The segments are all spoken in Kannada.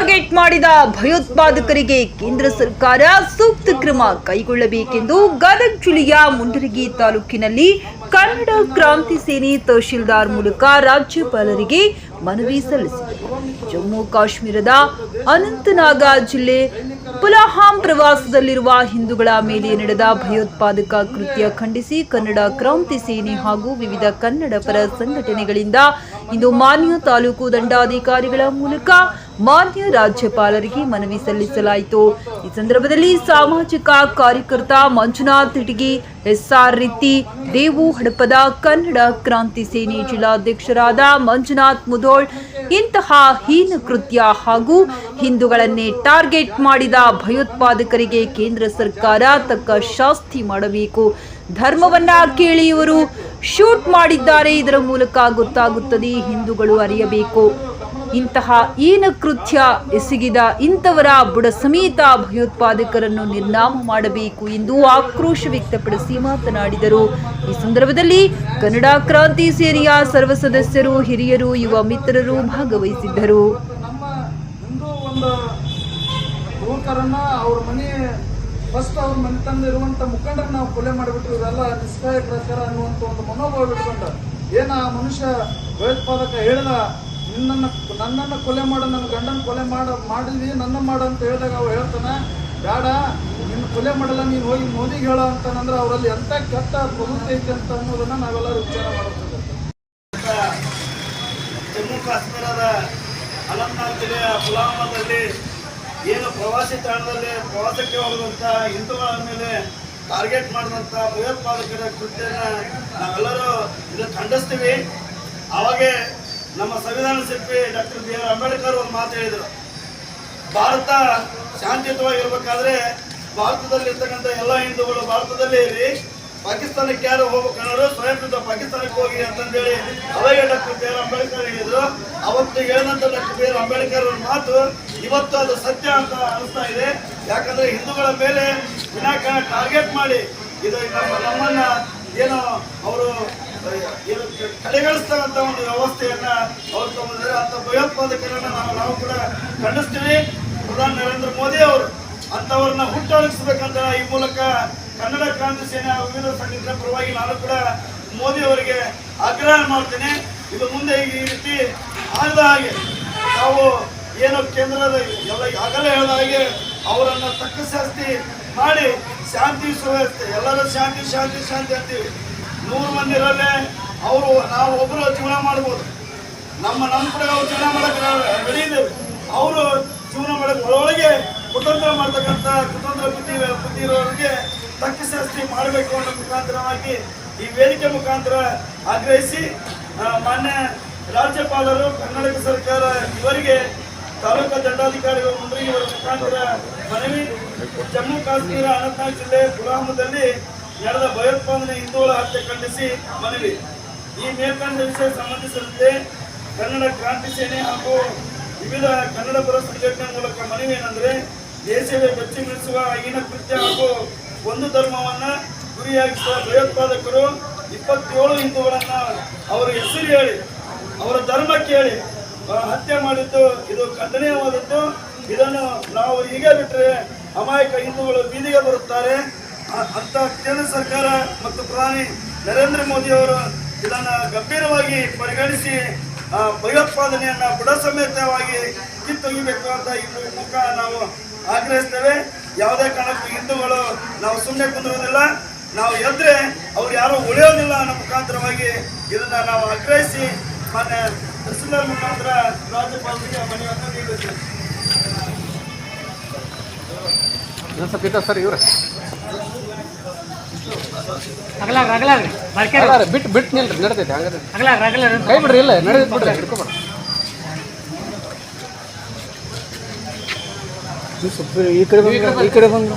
ಟಾರ್ಗೆಟ್ ಮಾಡಿದ ಭಯೋತ್ಪಾದಕರಿಗೆ ಕೇಂದ್ರ ಸರ್ಕಾರ ಸೂಕ್ತ ಕ್ರಮ ಕೈಗೊಳ್ಳಬೇಕೆಂದು ಗದಗ ಜಿಲ್ಲೆಯ ಮುಂಡರಗಿ ತಾಲೂಕಿನಲ್ಲಿ ಕನ್ನಡ ಕ್ರಾಂತಿ ಸೇನೆ ತಹಶೀಲ್ದಾರ್ ಮೂಲಕ ರಾಜ್ಯಪಾಲರಿಗೆ ಮನವಿ ಸಲ್ಲಿಸಿದರು. ಜಮ್ಮು ಕಾಶ್ಮೀರದ ಅನಂತನಾಗ ಜಿಲ್ಲೆ ಪುಲಹಾಂ ಪ್ರವಾಸದಲ್ಲಿರುವ ಹಿಂದೂಗಳ ಮೇಲೆ ನಡೆದ ಭಯೋತ್ಪಾದಕ ಕೃತ್ಯ ಖಂಡಿಸಿ ಕನ್ನಡ ಕ್ರಾಂತಿ ಸೇನೆ ಹಾಗೂ ವಿವಿಧ ಕನ್ನಡ ಪರ ಸಂಘಟನೆಗಳಿಂದ ಇಂದು ಮಾನ್ಯ ತಾಲೂಕು ದಂಡಾಧಿಕಾರಿಗಳ ಮೂಲಕ ಮಾನ್ಯ ರಾಜ್ಯಪಾಲರಿಗೆ ಮನವಿ ಸಲ್ಲಿಸಲಾಯಿತು. ಈ ಸಂದರ್ಭದಲ್ಲಿ ಸಾಮಾಜಿಕ ಕಾರ್ಯಕರ್ತ ಮಂಜುನಾಥ್ ಇಟಗಿ, ಎಸ್ಆರ್ ರೀತಿ ದೇವು ಹಡಪದ ಕನ್ನಡ ಕ್ರಾಂತಿ ಸೇನೆ ಜಿಲ್ಲಾಧ್ಯಕ್ಷರಾದ ಮಂಜುನಾಥ್ ಮುಧೋಳ್, ಇಂತಹ ಹೀನ ಕೃತ್ಯ ಹಾಗೂ ಹಿಂದೂಗಳನ್ನೇ ಟಾರ್ಗೆಟ್ ಮಾಡಿದ ಭಯೋತ್ಪಾದಕರಿಗೆ ಕೇಂದ್ರ ಸರ್ಕಾರ ತಕ್ಕ ಶಾಸ್ತಿ ಮಾಡಬೇಕು. ಧರ್ಮವನ್ನ ಕೇಳಿ ಇವರು ಶೂಟ್ ಮಾಡಿದ್ದಾರೆ. ಇದರ ಮೂಲಕ ಗೊತ್ತಾಗುತ್ತದೆ ಹಿಂದೂಗಳು ಅರಿಯಬೇಕು. ಇಂತಹ ಈನ ಕೃತ್ಯ ಎಸಗಿದ ಇಂಥವರ ಬುಡ ಸಮೇತ ಭಯೋತ್ಪಾದಕರನ್ನು ನಿರ್ನಾಮ ಮಾಡಬೇಕು ಎಂದು ಆಕ್ರೋಶ ವ್ಯಕ್ತಪಡಿಸಿ ಮಾತನಾಡಿದರು. ಈ ಸಂದರ್ಭದಲ್ಲಿ ಕನ್ನಡ ಕ್ರಾಂತಿ ಸೇರಿಯ ಸರ್ವ ಸದಸ್ಯರು, ಹಿರಿಯರು, ಯುವ ಮಿತ್ರರು ಭಾಗವಹಿಸಿದ್ದರು. ಫಸ್ಟ್ ಅವ್ರ ಮನೆ ತಂದು ಇರುವಂತ ಮುಖಂಡರನ್ನ ನಾವು ಕೊಲೆ ಮಾಡಿಬಿಟ್ರು. ಇವರೆಲ್ಲ ನಿಷ್ಕಾಯಕರ ಅನ್ನುವಂಥ ಒಂದು ಮನೋಭಾವ ಇಟ್ಕೊಂಡ ಏನ ಆ ಮನುಷ್ಯ ಭಯೋತ್ಪಾದಕ ಹೇಳಿದ ನಿನ್ನನ್ನ ನನ್ನನ್ನು ಕೊಲೆ ಮಾಡು, ನನ್ನ ಗಂಡನ ಕೊಲೆ ಮಾಡ, ಮಾಡಿದ್ವಿ, ನನ್ನ ಮಾಡು ಅಂತ ಹೇಳಿದಾಗ ಅವ ಹೇಳ್ತಾನೆ ಬೇಡ ನಿನ್ನ ಕೊಲೆ ಮಾಡಲ್ಲ, ನೀನು ಹೋಗಿ ಮೋದಿಗೆ ಹೇಳ ಅಂತಾನಂದ್ರೆ ಅವರಲ್ಲಿ ಎಂಥ ಕೆಟ್ಟ ಪ್ರವೃತ್ತಿ ಐತೆ ಅಂತ ಅನ್ನೋದನ್ನು ನಾವೆಲ್ಲರೂ ವಿಚಾರ ಮಾಡುತ್ತೇವೆ ಜಮ್ಮು ಕಾಶ್ಮೀರದ ಅನಂತನಾಗ್ ಜಿಲ್ಲೆಯ ಪುಲಾಮದಲ್ಲಿ ಏನು ಪ್ರವಾಸಿ ತಾಣದಲ್ಲಿ ಪ್ರವಾಸಕ್ಕೆ ಹೋಗುವಂಥ ಹಿಂದೂಗಳ ಮೇಲೆ ಟಾರ್ಗೆಟ್ ಮಾಡಿದಂಥ ಭಯೋತ್ಪಾದಕರ ಕೃತ್ಯನ ನಾವೆಲ್ಲರೂ ಇದನ್ನು ಖಂಡಿಸ್ತೀವಿ. ಅವಾಗೆ ನಮ್ಮ ಸಂವಿಧಾನ ಶಿಲ್ಪಿ ಡಾಕ್ಟರ್ ಬಿ ಆರ್ ಅಂಬೇಡ್ಕರ್ ಒಂದು ಮಾತು ಹೇಳಿದರು. ಭಾರತ ಶಾಂತಿಯುತವಾಗಿರ್ಬೇಕಾದ್ರೆ ಭಾರತದಲ್ಲಿ ಇರ್ತಕ್ಕಂಥ ಎಲ್ಲ ಹಿಂದೂಗಳು ಭಾರತದಲ್ಲಿ ಇರಿ, ಪಾಕಿಸ್ತಾನಕ್ಕೆ ಯಾರು ಹೋಗ್ಬೇಕನ್ನೋರು ಸ್ವಯಂ ಪಾಕಿಸ್ತಾನಕ್ಕೆ ಹೋಗಿ ಅಂತಂದೇಳಿ ಅವಾಗ ಡಾಕ್ಟರ್ ಬಿ ಆರ್ ಅಂಬೇಡ್ಕರ್ ಹೇಳಿದರು. ಅವತ್ತು ಹೇಳಿದಂಥ ಡಾಕ್ಟರ್ ಬಿ ಆರ್ ಅಂಬೇಡ್ಕರ್ ಅವ್ರ ಮಾತು ಇವತ್ತು ಅದು ಸತ್ಯ ಅಂತ ಅನಿಸ್ತಾ ಇದೆ. ಯಾಕಂದ್ರೆ ಹಿಂದೂಗಳ ಮೇಲೆ ವಿನಾಕಾರಣ ಟಾರ್ಗೆಟ್ ಮಾಡಿ ಇದು ನಮ್ಮ ನಮ್ಮನ್ನ ಏನು ಅವರು ಏನು ಕಡೆಗಣಿಸ್ತಕ್ಕಂಥ ಒಂದು ವ್ಯವಸ್ಥೆಯನ್ನ ಅವರು ತಗೊಂಡಿದ್ದಾರೆ ಅಂತ ಭಯೋತ್ಪಾದಕರನ್ನ ನಾವು ನಾವು ಕೂಡ ಖಂಡಿಸ್ತೀವಿ. ಪ್ರಧಾನಿ ನರೇಂದ್ರ ಮೋದಿ ಅವರು ಅಂತವ್ರನ್ನ ಹುಟ್ಟೊಳಗಿಸ್ಬೇಕಂತ ಈ ಮೂಲಕ ಕನ್ನಡ ಕ್ರಾಂತಿ ಸೇನೆ ವಿವಿಧ ಸಂಘಟನೆ ಪರವಾಗಿ ನಾನು ಕೂಡ ಮೋದಿ ಅವರಿಗೆ ಆಗ್ರಹ ಮಾಡ್ತೇನೆ. ಇದು ಮುಂದೆ ಈ ರೀತಿ ಆಗದ ಹಾಗೆ ನಾವು ಏನು ಕೇಂದ್ರದ ಎಲ್ಲ ಆಗಲೇ ಹೇಳಿದ ಹಾಗೆ ಅವರನ್ನ ತಕ್ಕ ಶಾಸ್ತಿ ಮಾಡಿ ಶಾಂತಿ ಸುವ್ಯವಸ್ಥೆ. ಎಲ್ಲರೂ ಶಾಂತಿ ಶಾಂತಿ ಶಾಂತಿ ಅಂತೀವಿ. ನೂರು ಮಂದಿ ಇರಲ್ಲೇ, ಅವರು ನಾವು ಒಬ್ಬರು ಜೀವನ ಮಾಡ್ಬೋದು. ನಮ್ಮ ನಮ್ಮ ಕೂಡ ಅವ್ರು ಜೀವನ ಮಾಡಕ್ಕೆ ಬೆಳೆಯಿದ್ದೇವೆ ಅವರು ಜೀವನ ಮಾಡಕ್ಕೆ ಒಳಗೆ ಕುತಂತ್ರ ಮಾಡ್ತಕ್ಕಂಥ, ಕುತಂತ್ರ ಬುದ್ಧಿ ಬುದ್ಧಿ ಇರೋರಿಗೆ ತಕ್ಕ ಶಾಸ್ತಿ ಮಾಡಬೇಕು ಅನ್ನೋ ಮುಖಾಂತರವಾಗಿ ಈ ವೇದಿಕೆ ಮುಖಾಂತರ ಆಗ್ರಹಿಸಿ ಮಾನ್ಯ ರಾಜ್ಯಪಾಲರು, ಕರ್ನಾಟಕ ಸರ್ಕಾರ ಇವರಿಗೆ ತಾಲೂಕು ದಂಡಾಧಿಕಾರಿಗಳು ಮುಂಬೈ ಇವರ ಮುಖಾಂತರ ಮನವಿ. ಜಮ್ಮು ಕಾಶ್ಮೀರ ಅನಂತನಾಗ್ ಜಿಲ್ಲೆ ಪುಲ್ವಾಮಾದಲ್ಲಿ ನಡೆದ ಭಯೋತ್ಪಾದನೆ ಹಿಂದೂಗಳ ಹತ್ಯೆ ಖಂಡಿಸಿ ಮನವಿ. ಈ ಮೇಲ್ಕಂಡ ವಿಷಯ ಸಂಬಂಧಿಸಿದಂತೆ ಕನ್ನಡ ಕ್ರಾಂತಿ ಸೇನೆ ಹಾಗೂ ವಿವಿಧ ಕನ್ನಡ ಪರ ಸಂಘಟನೆ ಮೂಲಕ ಮನವಿ ಏನಂದ್ರೆ, ದೇಶವೇ ಬೆಚ್ಚಿ ಬೀಳಿಸುವ ಹೀನ ಕೃತ್ಯ ಹಾಗೂ ಒಂದು ಧರ್ಮವನ್ನ ಗುರಿಯಾಗಿಸುವ ಭಯೋತ್ಪಾದಕರು ಇಪ್ಪತ್ತೇಳು ಹಿಂದೂಗಳನ್ನ ಅವರ ಹೆಸರು ಹೇಳಿ, ಅವರ ಧರ್ಮ ಕೇಳಿ ಹತ್ಯೆ ಮಾಡಿದ್ದು, ಇದು ಖಂಡನೀಯವಾದದ್ದು. ಇದನ್ನು ನಾವು ಹೀಗೆ ಬಿಟ್ಟರೆ ಅಮಾಯಕ ಹಿಂದೂಗಳು ಬೀದಿಗೆ ಬರುತ್ತಾರೆ. ಅಂತ ಕೇಂದ್ರ ಸರ್ಕಾರ ಮತ್ತು ಪ್ರಧಾನಿ ನರೇಂದ್ರ ಮೋದಿ ಅವರು ಇದನ್ನ ಗಂಭೀರವಾಗಿ ಪರಿಗಣಿಸಿ ಭಯೋತ್ಪಾದನೆಯನ್ನ ಬುಡ ಸಮೇತವಾಗಿ ಕಿತ್ತೊಗಿಬೇಕು ಅಂತ ಇನ್ನು ಮುಖ ನಾವು ಆಗ್ರಹಿಸ್ತೇವೆ. ಯಾವುದೇ ಕಾರಣಕ್ಕೂ ಹಿಂದೂಗಳು ನಾವು ಸುಮ್ಮನೆ ಕುಂದಿರೋದಿಲ್ಲ. ನಾವು ಎದ್ರೆ ಅವ್ರು ಯಾರು ಉಳಿಯೋದಿಲ್ಲ ಅನ್ನೋ ಮುಖಾಂತರವಾಗಿ ಇದನ್ನ ನಾವು ಆಗ್ರಹಿಸಿ, ಮಾನ್ಯ ತಹಸೀಲ್ದಾರ್ ಮುಖಾಂತರ ರಾಜ್ಯಪಾಲರಿಗೆ ಮನವಿಯನ್ನು ನೀಡುತ್ತೇವೆ ಸರ್ ಇವ್ರೆ ಅಗಲಾಗ ಅಗಲಾಗ ಬರ್ಕೆ ಅಲ್ಲ ಬಿಟ್ಟು ಬಿಟ್ಟು ನಿಲ್ರಿ ನಡ್ತೈತೆ ಹಂಗಾದ್ರೆ ಅಗಲಾಗ ಅಗಲಾಗ ಕೈ ಬಿಡ್ರಿ ಇಲ್ಲ ನಡೆದೈತೆ ಬಿಡ್ರಿ ಹಿಡ್ಕೊಬೇಡ. ಈ ಕಡೆ ಬಂದ್ರೆ ಈ ಕಡೆ ಬಂದ್ರು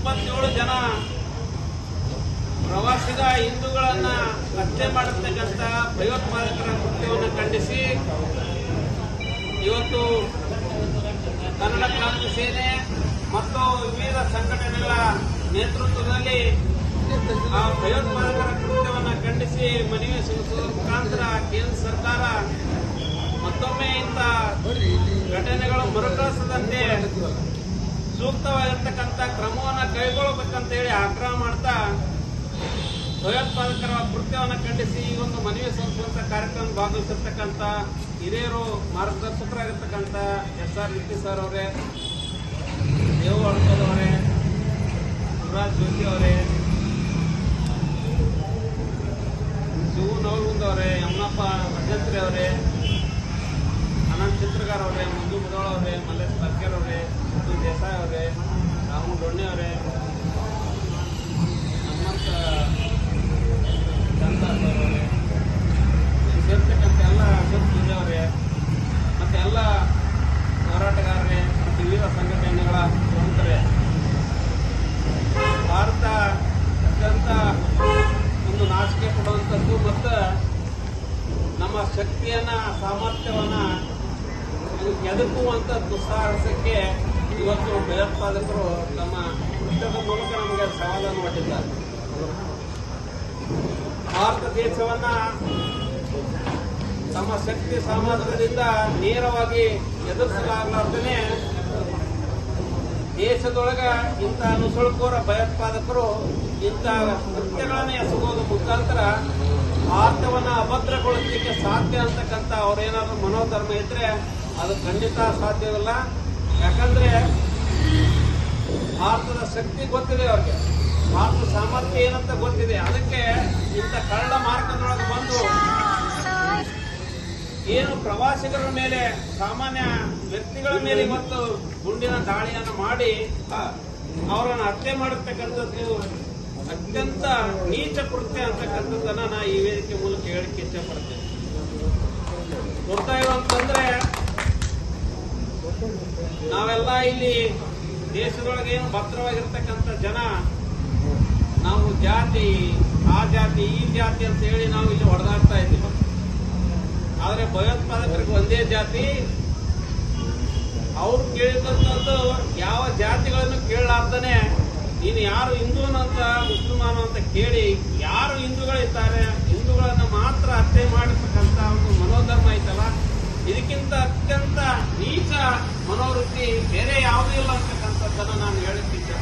ಇಪ್ಪತ್ತೇಳು ಜನ ಪ್ರವಾಸಿಗ ಹಿಂದೂಗಳನ್ನ ಹತ್ಯೆ ಮಾಡತಕ್ಕಂಥ ಭಯೋತ್ಪಾದಕರ ಕೃತ್ಯವನ್ನು ಖಂಡಿಸಿ, ಇವತ್ತು ಕನ್ನಡ ಕ್ರಾಂತಿ ಸೇನೆ ಮತ್ತು ವಿವಿಧ ಸಂಘಟನೆಗಳ ನೇತೃತ್ವದಲ್ಲಿ ಆ ಭಯೋತ್ಪಾದಕರ ಕೃತ್ಯವನ್ನು ಖಂಡಿಸಿ ಮನವಿ ಸಲ್ಲಿಸುವ ಮುಖಾಂತರ ಕೇಂದ್ರ ಸರ್ಕಾರ ಮತ್ತೊಮ್ಮೆ ಇಂಥ ಘಟನೆಗಳು ಮರುಕಳಿಸದಂತೆ ಸೂಕ್ತವಾಗಿರ್ತಕ್ಕಂಥ ಕ್ರಮವನ್ನು ಕೈಗೊಳ್ಳಬೇಕಂತ ಹೇಳಿ ಆಗ್ರಹ ಮಾಡ್ತಾ ಭಯೋತ್ಪಾದಕರ ಕೃತ್ಯವನ್ನು ಖಂಡಿಸಿ ಈ ಒಂದು ಮನವಿ ಸಲ್ಲಿಸುವಂತ ಕಾರ್ಯಕ್ರಮ ಭಾಗವಹಿಸಿರ್ತಕ್ಕಂಥ ಹಿರಿಯರು ಮಾರ್ಗದರ್ಶಕರಾಗಿರ್ತಕ್ಕಂಥ ಎಸ್ ಆರ್ ರೆಡ್ಡಿ ಸರ್ ಅವರೇ ದೇವು ಅಡ್ಕೋದ್ ಅವರೇ ಶಿವರಾಜ್ ಜ್ಯೋತಿ ಅವರೇ ಶಿವು ನವಲ್ಗುಂದ್ ಅವರೇ, ಯಮನಪ್ಪ ಭಜಂತ್ರಿ ಅವರೇ, ಅನಂತ್ ಚಿತ್ರಗಾರ್ ಅವರೇ, ಮಂಜು ಮುದೋಳ ಅವರೇ, ಮಲ್ಲೇಶ್ ದೇಸಾಯಿ ಅವರೇ ರಾಮು ದೊಣ್ಣೆ ಅವರೇ ಹನುಮಂತ ಚಂದಾಸ್ ಅವರೇ ಎಲ್ಲ ಅಭ್ಯರ್ಥಿ ಅವರೇ ಮತ್ತೆ ಎಲ್ಲ ಹೋರಾಟಗಾರರೇ ಮತ್ತು ವಿವಿಧ ಸಂಘಟನೆಗಳ ಪ್ರಮುಖರೇ. ಭಾರತ ಅತ್ಯಂತ ಒಂದು ನಾಚಿಕೆ ಕೊಡುವಂಥದ್ದು ಮತ್ತು ನಮ್ಮ ಶಕ್ತಿಯನ್ನ, ಸಾಮರ್ಥ್ಯವನ್ನ ಎದುಕುವಂಥ ದುಸ್ಸಾಹಸಕ್ಕೆ ಇವತ್ತು ಭಯೋತ್ಪಾದಕರು ತಮ್ಮ ಕೃತ್ಯದ ಮೂಲಕ ನಮಗೆ ಸವಾಲನ್ನು ಒಡ್ಡಿದ್ದಾರೆ ಭಾರತ ದೇಶವನ್ನ ತಮ್ಮ ಶಕ್ತಿ ಸಾಮರ್ಥ್ಯದಿಂದ ನೇರವಾಗಿ ಎದುರಿಸಲಾಗಲಾರ್ದೇ ದೇಶದೊಳಗ ಇಂಥ ನುಸುಳುಕೋರ ಭಯೋತ್ಪಾದಕರು, ಇಂಥ ಕೃತ್ಯಗಳನ್ನು ಎಸಗೋದು ಮುಖಾಂತರ ಭಾರತವನ್ನ ಅಭದ್ರಗೊಳಿಸಲಿಕ್ಕೆ ಸಾಧ್ಯ ಅಂತಕ್ಕಂಥ ಅವ್ರೇನಾದ್ರೂ ಮನೋಧರ್ಮ ಇದ್ರೆ ಅದು ಖಂಡಿತ ಸಾಧ್ಯವಿಲ್ಲ. ಯಾಕಂದ್ರೆ ಭಾರತದ ಶಕ್ತಿ ಗೊತ್ತಿದೆ ಅವ್ರಿಗೆ. ಭಾರತದ ಸಾಮರ್ಥ್ಯ ಏನಂತ ಗೊತ್ತಿದೆ. ಅದಕ್ಕೆ ಇಂಥ ಕಳ್ಳ ಮಾರ್ಗದೊಳಗೆ ಬಂದು ಏನು ಪ್ರವಾಸಿಗರ ಮೇಲೆ, ಸಾಮಾನ್ಯ ವ್ಯಕ್ತಿಗಳ ಮೇಲೆ ಮತ್ತು ಗುಂಡಿನ ದಾಳಿಯನ್ನು ಮಾಡಿ ಅವರನ್ನು ಹತ್ಯೆ ಮಾಡತಕ್ಕಂಥದ್ದು ಅತ್ಯಂತ ನೀಚ ಕೃತ್ಯ ಅಂತಕ್ಕಂಥದ್ದನ್ನು ನಾ ಈ ವೇದಿಕೆ ಮೂಲಕ ಹೇಳಿಕೆ ಇಷ್ಟಪಡ್ತೇನೆ ದುರ್ದೈವ ಅಂತಂದ್ರೆ ನಾವೆಲ್ಲ ಇಲ್ಲಿ ದೇಶದೊಳಗೆ ಏನು ಭದ್ರವಾಗಿರ್ತಕ್ಕಂಥ ಜನ, ನಾವು ಜಾತಿ, ಆ ಜಾತಿ, ಈ ಜಾತಿ ಅಂತ ಹೇಳಿ ನಾವು ಇಲ್ಲಿ ಹೊಡೆದಾಡ್ತಾ ಇದ್ದೀವಿ. ಆದರೆ ಭಯೋತ್ಪಾದಕರಿಗೆ ಒಂದೇ ಜಾತಿ, ಅವ್ರು ಕೇಳಿದಂತದ್ದು ಯಾವ ಜಾತಿಗಳನ್ನು ಕೇಳಲಾರ್ದನೆ, ನೀನು ಯಾರು ಹಿಂದೂನಂತ ಮುಸ್ಲಿಮಾನು ಅಂತ ಕೇಳಿ ಯಾರು ಹಿಂದೂಗಳಿದ್ದಾರೆ, ಹಿಂದೂಗಳನ್ನು ಮಾತ್ರ ಹತ್ಯೆ ಮಾಡಿರ್ತಕ್ಕಂಥ ಒಂದು ಮನೋಧರ್ಮ ಐತಲ್ಲ? ಇದಕ್ಕಿಂತ ಅತ್ಯಂತ ನೀಚ ಮನೋವೃತ್ತಿ ಬೇರೆ ಯಾವುದೂ ಇಲ್ಲ ಅಂತಕ್ಕಂಥದ್ದನ್ನು ನಾನು ಹೇಳುತ್ತಿದ್ದೆ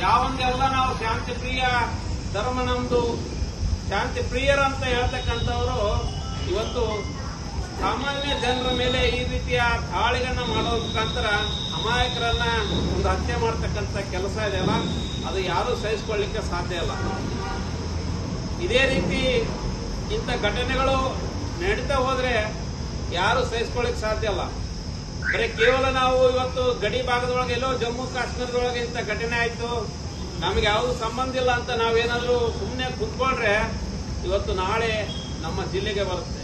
ಯಾವೊಂದೆಲ್ಲ ನಾವು ಶಾಂತಿ ಪ್ರಿಯ ಧರ್ಮ ನಮ್ದು ಶಾಂತಿ ಪ್ರಿಯರಂತ ಹೇಳ್ತಕ್ಕಂಥವರು ಇವತ್ತು ಸಾಮಾನ್ಯ ಜನರ ಮೇಲೆ ಈ ರೀತಿಯ ದಾಳಿಗಳನ್ನ ಮಾಡೋ ಮುಖಾಂತರ ಅಮಾಯಕರನ್ನ ಒಂದು ಹತ್ಯೆ ಮಾಡ್ತಕ್ಕಂಥ ಕೆಲಸ ಇದೆಯಲ್ಲ ಅದು ಯಾರೂ ಸಹಿಸಿಕೊಳ್ಳಿಕ್ಕೆ ಸಾಧ್ಯ ಇಲ್ಲ. ಇದೇ ರೀತಿ ಇಂಥ ಘಟನೆಗಳು ನಡೀತಾ ಹೋದ್ರೆ ಯಾರು ಸಹಿಸ್ಕೊಳ್ಳಿಕ್ ಸಾಧ್ಯ ಇಲ್ಲ. ಬರೀ ಕೇವಲ ನಾವು ಇವತ್ತು ಗಡಿ ಭಾಗದೊಳಗೆ ಎಲ್ಲೋ ಜಮ್ಮು ಕಾಶ್ಮೀರದೊಳಗೆ ಇಂಥ ಘಟನೆ ಆಯ್ತು, ನಮಗೆ ಯಾವುದು ಸಂಬಂಧ ಇಲ್ಲ ಅಂತ ನಾವೇನಾದ್ರೂ ಸುಮ್ಮನೆ ಕುತ್ಕೊಂಡ್ರೆ ಇವತ್ತು ನಾಳೆ ನಮ್ಮ ಜಿಲ್ಲೆಗೆ ಬರುತ್ತೆ.